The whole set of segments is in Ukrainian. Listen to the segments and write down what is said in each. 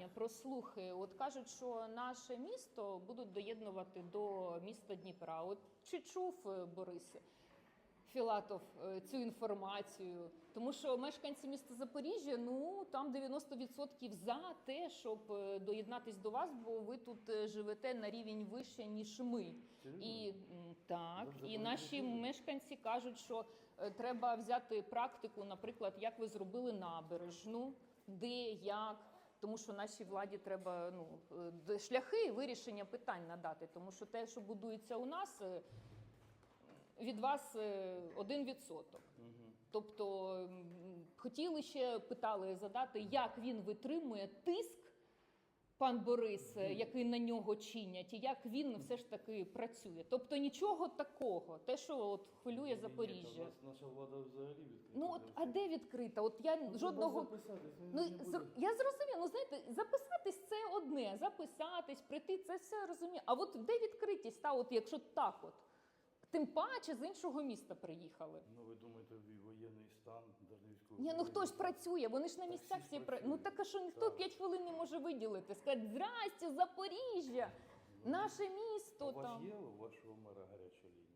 питання про слухи. От кажуть, що наше місто будуть доєднувати до міста Дніпра. От чи чув е, Борис Філатов е, цю інформацію? Тому що мешканці міста Запоріжжя, ну там 90% за те, щоб е, доєднатись до вас, бо ви тут живете на рівень вище ніж ми. І так, і наші мешканці кажуть, що треба взяти практику, наприклад, як ви зробили набережну, де, як. Тому що нашій владі треба ну е, шляхи вирішення питань надати. Тому що те, що будується у нас, е, від вас е, один відсоток. Тобто хотіли ще питали задати, як він витримує тиск, пан Борис, е, який на нього чинять, і як він все ж таки працює. Тобто нічого такого, те, що от хвилює Запоріжжя. Наша влада взагалі відкрита. Ну от а де відкрита? От я Ну, жодного. ну, буде. я зрозуміла, ну знаєте, записатись це одне, записатись, прийти, це все розумію. А от де відкритість? Та от якщо так, от тим паче з іншого міста приїхали. Ну ви думаєте, воєнний стан, військовий. Ні, ну хто ж працює? Вони ж на місцях всі працюють. Ну так а що ніхто Так. 5 хвилин не може виділити? Сказати, здрасте, Запоріжжя, наше А місто у вас там. є у вашого мера гаряча лінія?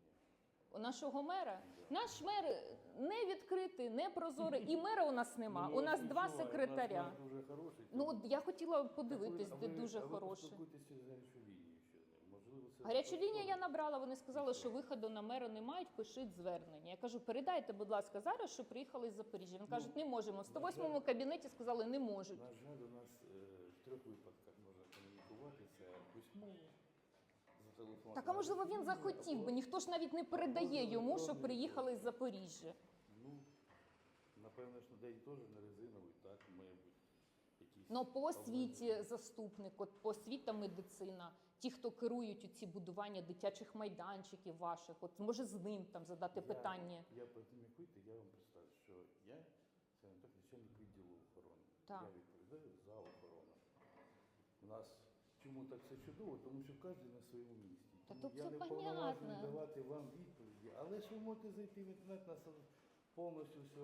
У нашого мера. Наш мер не відкритий, не прозорий. І мера у нас нема. Ну, У нас два відчуваю, секретаря. У нас мер дуже хороший. Ну от я хотіла подивитись, де дуже поспілкуйтеся з лінією ще. Можливо, це Гарячу лінію я набрала. Вони сказали, що виходу на мера не мають, пишіть звернення. Я кажу, передайте, будь ласка, зараз, що приїхали з Запоріжжя. Він кажуть, не можемо. В 108-му кабінеті сказали, не можуть. На жаль, у нас е, в трьох випадках можна комунікувати. Це письмово. Так а можливо він захотів би. Ніхто ж навіть не передає йому, що приїхали з Запоріжжя. Ну, напевно, що день теж не резиновий, так, має бути. Ну по освіті заступник, от по освіта медицина, ті, хто керують у ці будування дитячих майданчиків ваших, от може з ним там задати Я- питання. Я тим, я вам представлю, що я це не так начальник відділу охорони. Так. Я відповідаю за охорону. У нас чому так все чудово? Тому що кожен на своєму місці. Та Тому то я все не понятно. повноважений давати вам відповіді, але ж ви можете зайти в інтернет на повністю все.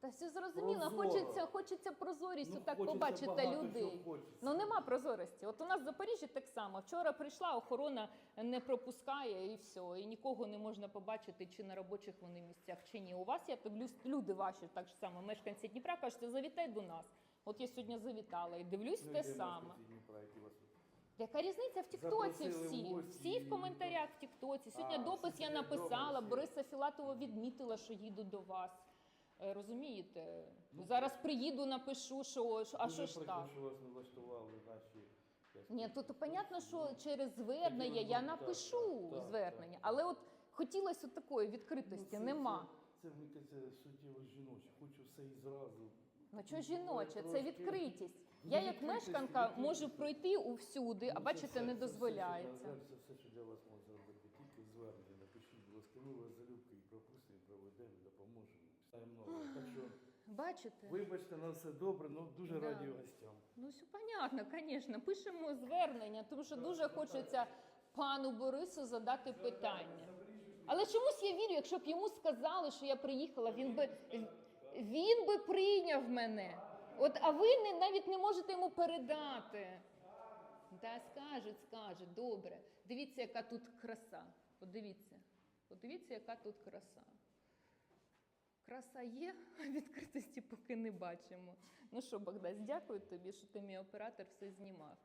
Та все зрозуміло, Прозоро. хочеться, хочеться прозорість, Ну, так хочеться побачити багато людей. хочеться. Ну нема прозорості. От у нас в Запоріжжі так само. Вчора прийшла, охорона не пропускає і все. І нікого не можна побачити, чи на робочих вони місцях, чи ні. У вас я дивлюсь, люди ваші так ж само, мешканці Дніпра, кажуть, завітай до нас. От я сьогодні завітала і дивлюсь Ну, те саме. тут Яка різниця в Тіктоці всі? Всі в коментарях в Тіктоці. Сьогодні А, допис я написала. Бориса Філатова відмітила, що їду до вас. Е, Розумієте? Ну, Зараз приїду, напишу, що а Дуже що ж так? що вас не влаштували наші. Ні, тут понятно, що ну, через звернення я напишу так, звернення, так. але от хотілося такої ну, відкритості, це- нема. Це, це, мені кажеться, суттєво жіноче. Хочу все і зразу. Ну що жіноче, це відкритість. Ну, Я як мешканка можу пройти увсюди, а Ну, бачите, все- не все, дозволяється. Це все, що для вас може зробити. Тільки звернення. Напишіть, будь ласка, ми вас залюбки і пропустимо, проведемо, допоможемо. Писаємо. Так що, Бачите? вибачте, на все добре, ну дуже Да. раді гостям. Ну, все понятно, звісно. Пишемо звернення, тому що дуже хочеться пану Борису задати питання. Але чомусь я вірю, якщо б йому сказали, що я приїхала, він би він би прийняв мене. От, а ви не, навіть не можете йому передати. Та скажуть, скажуть, добре. Дивіться, яка тут краса. Подивіться. Подивіться, яка тут краса. Краса є, а відкритості поки не бачимо. Ну що, Богдан, дякую тобі, що ти мій оператор все знімав.